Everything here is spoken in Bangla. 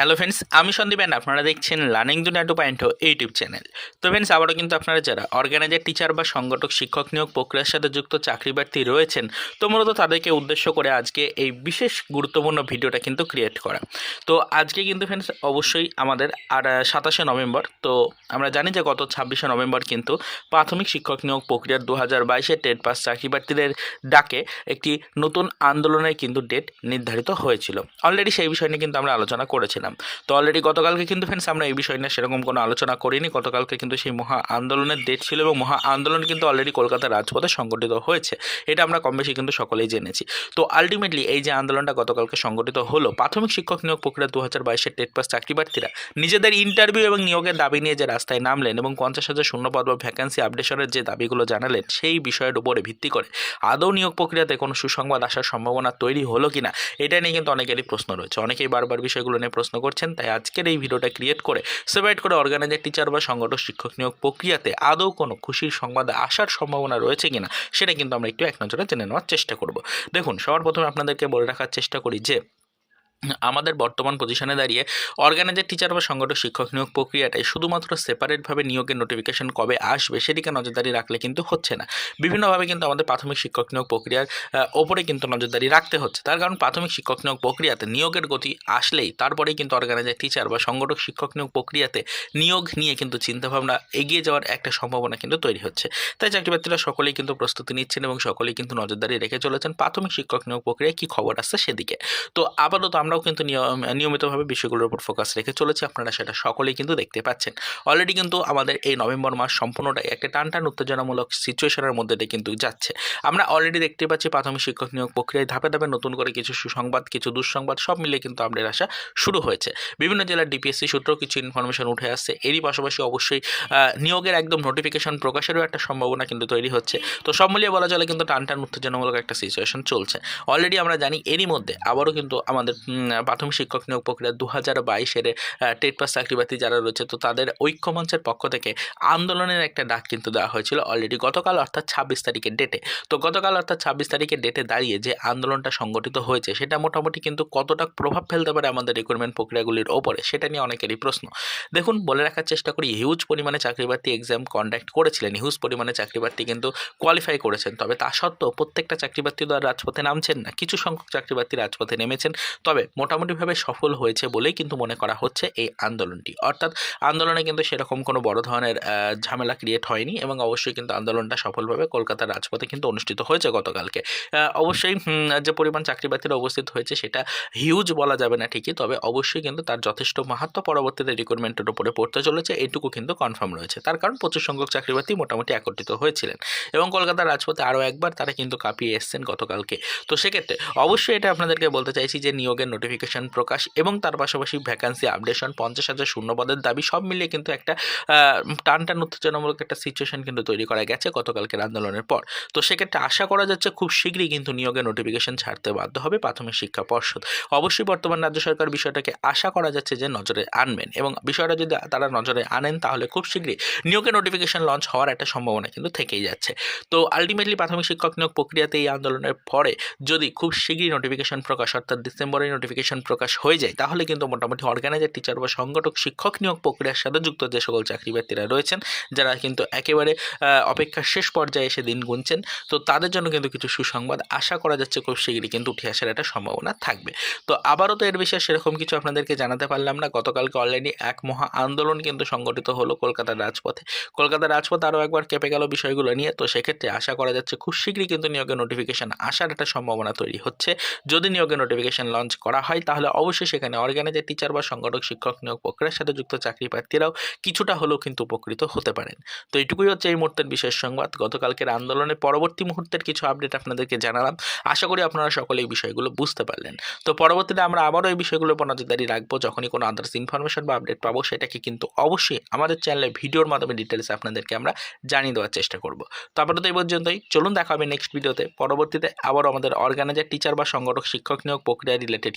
হ্যালো ফ্রেন্ডস আমি সন্দীপ অ্যান্ড আপনারা দেখছেন learning Duniya two point YouTube channel তো ফ্রেন্ডস আবারও কিন্তু আপনারা যারা অর্গানাইজার টিচার বা সংগঠক, শিক্ষক নিয়োগ প্রক্রিয়ার সাথে যুক্ত চাকরি প্রার্থী রয়েছেন, তো মূলত তাদেরকে উদ্দেশ্য করে আজকে এই বিশেষ গুরুত্বপূর্ণ ভিডিওটা কিন্তু ক্রিয়েট করা। তো আজকে কিন্তু ফ্রেন্ডস অবশ্যই আমাদের আর সাতাশে নভেম্বর, তো আমরা জানি যে গত ছাব্বিশে নভেম্বর কিন্তু প্রাথমিক শিক্ষক নিয়োগ প্রক্রিয়ার দু হাজার বাইশে টেট পাস চাকরি প্রার্থীদের ডাকে একটি নতুন আন্দোলনের কিন্তু ডেট নির্ধারিত হয়েছিল। অলরেডি সেই বিষয় নিয়ে কিন্তু আমরা আলোচনা করেছিলাম। তো অলরেডি গতকালকে কিন্তু ফ্রেন্ডস আমরা এই বিষয় নিয়ে সেরকম কোনো আলোচনা করিনি। গতকালকে কিন্তু সেই মহা আন্দোলনের ডেট ছিল এবং মহা আন্দোলন কিন্তু অলরেডি কলকাতার রাজপথে সংগঠিত হয়েছে। এটা আমরা কম বেশি কিন্তু সকলেই জেনেছি। তো আলটিমেটলি এই যে আন্দোলনটা গতকালকে সংগঠিত হলো, প্রাথমিক শিক্ষক নিয়োগ প্রক্রিয়া দু হাজার বাইশের টেট পাস চাকরি প্রার্থীরা নিজেদের ইন্টারভিউ এবং নিয়োগের দাবি নিয়ে যে রাস্তায় নামলেন এবং পঞ্চাশ হাজার শূন্যপদ বা ভ্যাকেন্সি আপডেশনের যে দাবিগুলো জানালেন, সেই বিষয়ের উপরে ভিত্তি করে আদৌ নিয়োগ প্রক্রিয়াতে কোনো সুসংবাদ আসার সম্ভাবনা তৈরি হলো কিনা, এটা নিয়ে কিন্তু অনেকেরই প্রশ্ন রয়েছে। অনেকেই বারবার বিষয়গুলো নিয়ে প্রশ্ন করছেন, তাই আজকের এই ভিডিওটা ক্রিয়েট করে সেপারেট করে অর্গানাইজার টিচার বা সংগঠক, শিক্ষক নিয়োগ প্রক্রিয়াতে আদৌ কোনো খুশির সংবাদ আসার সম্ভাবনা রয়েছে কিনা, সেটা কিন্তু আমরা একটু এক নজরে জেনে নেওয়ার চেষ্টা করব। দেখুন, সবার প্রথমে আপনাদেরকে বলে রাখার চেষ্টা করি যে আমাদের বর্তমান পজিশনে দাঁড়িয়ে অর্গানাইজার টিচার বা সংগঠক, শিক্ষক নিয়োগ প্রক্রিয়াটাই শুধুমাত্র সেপারেটভাবে নিয়োগের নোটিফিকেশন কবে আসবে সেদিকে নজরদারি রাখলে কিন্তু হচ্ছে না। বিভিন্নভাবে কিন্তু আমাদের প্রাথমিক শিক্ষক নিয়োগ প্রক্রিয়ার ওপরে কিন্তু নজরদারি রাখতে হচ্ছে। তার কারণ প্রাথমিক শিক্ষক নিয়োগ প্রক্রিয়াতে নিয়োগের গতি আসলেই তারপরেই কিন্তু অর্গানাইজার টিচার বা সংগঠক, শিক্ষক নিয়োগ প্রক্রিয়াতে নিয়োগ নিয়ে কিন্তু চিন্তাভাবনা এগিয়ে যাওয়ার একটা সম্ভাবনা কিন্তু তৈরি হচ্ছে। তাই চাকরিপ্রার্থীরা সকলেই কিন্তু প্রস্তুতি নিচ্ছেন এবং সকলেই কিন্তু নজরদারি রেখে চলেছেন প্রাথমিক শিক্ষক নিয়োগ প্রক্রিয়ায় কী খবর আসছে সেদিকে। তো আপাতত আমরাও কিন্তু নিয়ম- নিয়মিতভাবে বিষয়গুলোর উপর ফোকাস রেখে চলেছি। আপনারা সেটা সকলেই কিন্তু দেখতে পাচ্ছেন। অলরেডি কিন্তু আমাদের এই নভেম্বর মাস সম্পূর্ণটাই একটা টান টান উত্তেজনামূলক সিচুয়েশনের মধ্যে দিয়ে কিন্তু যাচ্ছে। আমরা অলরেডি দেখতে পাচ্ছি প্রাথমিক শিক্ষক নিয়োগ প্রক্রিয়ায় ধাপে ধাপে নতুন করে কিছু সুসংবাদ, কিছু দুঃসংবাদ, সব মিলে কিন্তু আপডেট আসা শুরু হয়েছে। বিভিন্ন জেলার ডিপিএসসি সূত্রেও কিছু ইনফরমেশন উঠে আসছে। এরই পাশাপাশি অবশ্যই নিয়োগের একদম নোটিফিকেশন প্রকাশেরও একটা সম্ভাবনা কিন্তু তৈরি হচ্ছে। তো সব মিলিয়ে বলা চলে কিন্তু টান টান উত্তেজনামূলক একটা সিচুয়েশন চলছে। অলরেডি আমরা জানি এরই মধ্যে আবারও কিন্তু আমাদের প্রাথমিক শিক্ষক নিয়োগ প্রক্রিয়া দু হাজার বাইশের টেট পাস চাকরিপ্রার্থী যারা রয়েছে, তো তাদের ঐক্যমঞ্চের পক্ষ থেকে আন্দোলনের একটা ডাক কিন্তু দেওয়া হয়েছিল অলরেডি গতকাল অর্থাৎ ছাব্বিশ তারিখের ডেটে তো গতকাল অর্থাৎ ছাব্বিশ তারিখের ডেটে দাঁড়িয়ে যে আন্দোলনটা সংগঠিত হয়েছে, সেটা মোটামুটি কিন্তু কতটা প্রভাব ফেলতে পারে আমাদের রিক্রুটমেন্ট প্রক্রিয়াগুলির ওপরে, সেটা নিয়ে অনেকেরই প্রশ্ন। দেখুন, বলে রাখার চেষ্টা করি হিউজ পরিমাণে চাকরিপ্রার্থী এক্সাম কন্ডাক্ট করেছিলেন হিউজ পরিমাণে চাকরিপ্রার্থী কিন্তু কোয়ালিফাই করেছেন। তবে তা সত্ত্বেও প্রত্যেকটা চাকরিপ্রার্থী তো আর রাজপথে নামছেন না, কিছু সংখ্যক চাকরিপ্রার্থী রাজপথে নেমেছেন। তবে মোটামুটিভাবে সফল হয়েছে বলেই কিন্তু মনে করা হচ্ছে এই আন্দোলনটি। অর্থাৎ আন্দোলনে কিন্তু সেরকম কোনো বড় ধরনের ঝামেলা ক্রিয়েট হয়নি এবং অবশ্যই কিন্তু আন্দোলনটা সফলভাবে কলকাতার রাজপথে কিন্তু অনুষ্ঠিত হয়েছে গতকালকে। অবশ্যই যে পরিমাণ চাকরিপ্রার্থীরা উপস্থিত হয়েছে সেটা হিউজ বলা যাবে না ঠিকই, তবে অবশ্যই কিন্তু তার যথেষ্ট মাহাত্ম পরবর্তীতে রিক্রুটমেন্টের উপরে পড়তে চলেছে এইটুকু কিন্তু কনফার্ম রয়েছে। তার কারণ প্রচুর সংখ্যক চাকরিপ্রার্থী মোটামুটি একত্রিত হয়েছিলেন এবং কলকাতার রাজপথে আরও একবার তারা কিন্তু কাঁপিয়ে এসছেন গতকালকে। তো সেক্ষেত্রে অবশ্যই এটা আপনাদেরকে বলতে চাইছি যে নিয়োগের নোটিফিকেশন প্রকাশ এবং তার পাশাপাশি ভ্যাকান্সি আপডেশন পঞ্চাশ হাজার শূন্যপদের দাবি সব মিলিয়ে কিন্তু একটা টান টান উত্তেজনামূলক একটা সিচুয়েশন কিন্তু তৈরি করা গেছে গতকালকের আন্দোলনের পর। তো সেক্ষেত্রে আশা করা যাচ্ছে খুব শীঘ্রই কিন্তু নিয়োগের নোটিফিকেশন ছাড়তে বাধ্য হবে প্রাথমিক শিক্ষা পর্ষদ। অবশ্যই বর্তমান রাজ্য সরকার বিষয়টাকে আশা করা যাচ্ছে যে নজরে আনবেন এবং বিষয়টা যদি তারা নজরে আনেন তাহলে খুব শীঘ্রই নিয়োগের নোটিফিকেশন লঞ্চ হওয়ার একটা সম্ভাবনা কিন্তু থেকেই যাচ্ছে। তো আলটিমেটলি প্রাথমিক শিক্ষক নিয়োগ প্রক্রিয়াতে এই আন্দোলনের পরে যদি খুব শীঘ্রই নোটিফিকেশন প্রকাশ অর্থাৎ ডিসেম্বরে নোটিফিকেশন প্রকাশ হয়ে যায়, তাহলে কিন্তু মোটামুটি অর্গানাইজার টিচার বা সংগঠক, শিক্ষক নিয়োগ প্রক্রিয়ার সাথে যুক্ত যে সকল চাকরিপ্রার্থীরা রয়েছেন, যারা কিন্তু একেবারে অপেক্ষার শেষ পর্যায়ে এসে দিন গুনছেন, তো তাদের জন্য কিন্তু কিছু সুসংবাদ আশা করা যাচ্ছে খুব শীঘ্রই কিন্তু উঠে আসার একটা সম্ভাবনা থাকবে। তো আবারও তো এর বিষয়ে সেরকম কিছু আপনাদেরকে জানাতে পারলাম না, গতকালকে অলরেডি এক মহা আন্দোলন কিন্তু সংগঠিত হলো কলকাতার রাজপথে। কলকাতার রাজপথ আরও একবার কেঁপে গেল বিষয়গুলো নিয়ে, তো সেক্ষেত্রে আশা করা যাচ্ছে খুব শীঘ্রই কিন্তু নিয়োগের নোটিফিকেশন আসার একটা সম্ভাবনা তৈরি হচ্ছে। যদি নিয়োগের নোটিফিকেশন লঞ্চ করা হয়, তাহলে অবশ্যই সেখানে অর্গানাইজার টিচার বা সংগঠক, শিক্ষক নিয়োগ প্রক্রিয়ার সাথে যুক্ত চাকরি প্রার্থীরাও কিছুটা হলেও কিন্তু উপকৃত হতে পারেন। তো এইটুকুই হচ্ছে এই মুহূর্তের বিশেষ সংবাদ। গতকালকের আন্দোলনের পরবর্তী মুহূর্তের কিছু আপডেট আপনাদেরকে জানালাম। আশা করি আপনারা সকলে এই বিষয়গুলো বুঝতে পারলেন। তো পরবর্তীতে আমরা আবারও এই বিষয়গুলোর উপর নজরদারি রাখব। যখনই কোনো আদার্স ইনফরমেশন বা আপডেট পাবো, সেটাকে কিন্তু অবশ্যই আমাদের চ্যানেলে ভিডিওর মাধ্যমে ডিটেলস আপনাদেরকে আমরা জানিয়ে দেওয়ার চেষ্টা করব। তো আপাতত এই পর্যন্তই। চলুন দেখা হবে নেক্সট ভিডিওতে পরবর্তীতে আবারও আমাদের অর্গানাইজার টিচার বা সংগঠক, শিক্ষক নিয়োগ প্রক্রিয়া রিলেটেড